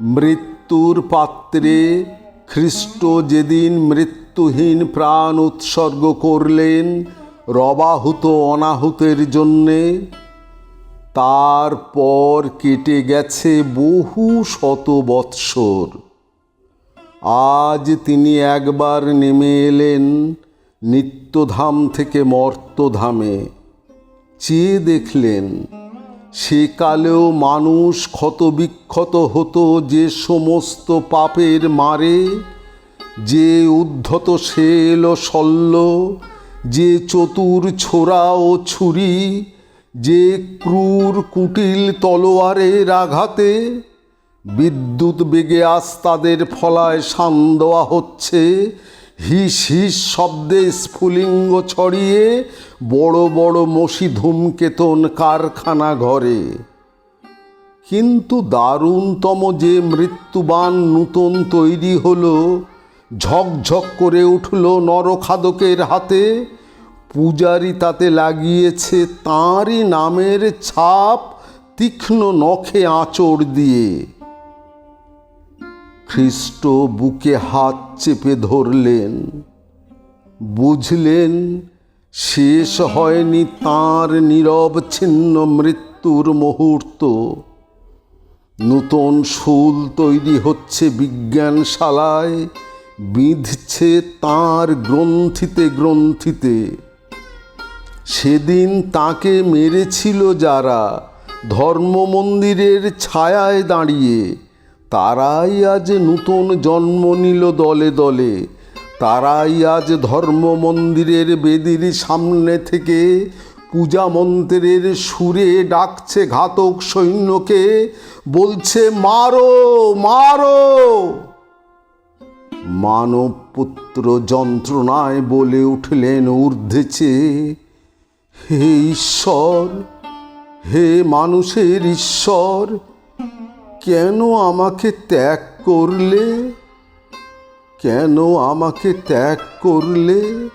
মৃত্যুর পাত্রে খ্রিস্ট যেদিন মৃত্যুহীন প্রাণ উৎসর্গ করলেন, রবাহুত অনাহুতের জন্যে, তারপর কেটে গেছে বহু শত বৎসর। আজ তিনি একবার নেমে এলেন নিত্যধাম থেকে মর্তধামে। চেয়ে দেখলেন সেকালেও মানুষ ক্ষতবিক্ষত হতো যে সমস্ত পাপের মারে, যে উদ্ধত শেল শল্য, যে চতুর ছোড়া ও ছুরি, যে ক্রূর কুটিল তলোয়ারের আঘাতে বিদ্যুৎ বেগে আজ তাদের ফলায় শান দেওয়া হচ্ছে হিস হিস শব্দে স্ফুলিঙ্গ ছড়িয়ে বড় বড় মসি ধূমকেতন কারখানা ঘরে। কিন্তু দারুণতম যে মৃত্যুবান নূতন তৈরি হলো, ঝকঝক করে উঠল নরখাদকের হাতে, পূজারি তাতে লাগিয়েছে তাঁরই নামের ছাপ তীক্ষ্ণ নখে আঁচড় দিয়ে। খ্রিস্ট বুকে হাত চেপে ধরলেন। বুঝলেন, শেষ হয়নি তাঁর নীরব ছিন্ন মৃত্যুর মুহূর্ত। নূতন শুল তৈরি হচ্ছে বিজ্ঞানশালায়, বিঁধছে তাঁর গ্রন্থিতে গ্রন্থিতে। সেদিন তাকে মেরেছিল যারা ধর্ম মন্দিরের ছায়ায় দাঁড়িয়ে। তারাই আজ নূতন জন্ম নিল দলে দলে। তারাই আজ ধর্ম মন্দিরের বেদির সামনে থেকে পূজা মন্ত্রের সুরে ডাকছে ঘাতক সৈন্যকে। বলছে, মারো মারো! মানব পুত্র যন্ত্রণায় বলে উঠলেন ঊর্ধ্বেছে হে ঈশ্বর, হে মানুষের ঈশ্বর কেন আমাকে ত্যাগ করলে? কেন আমাকে ত্যাগ করলে?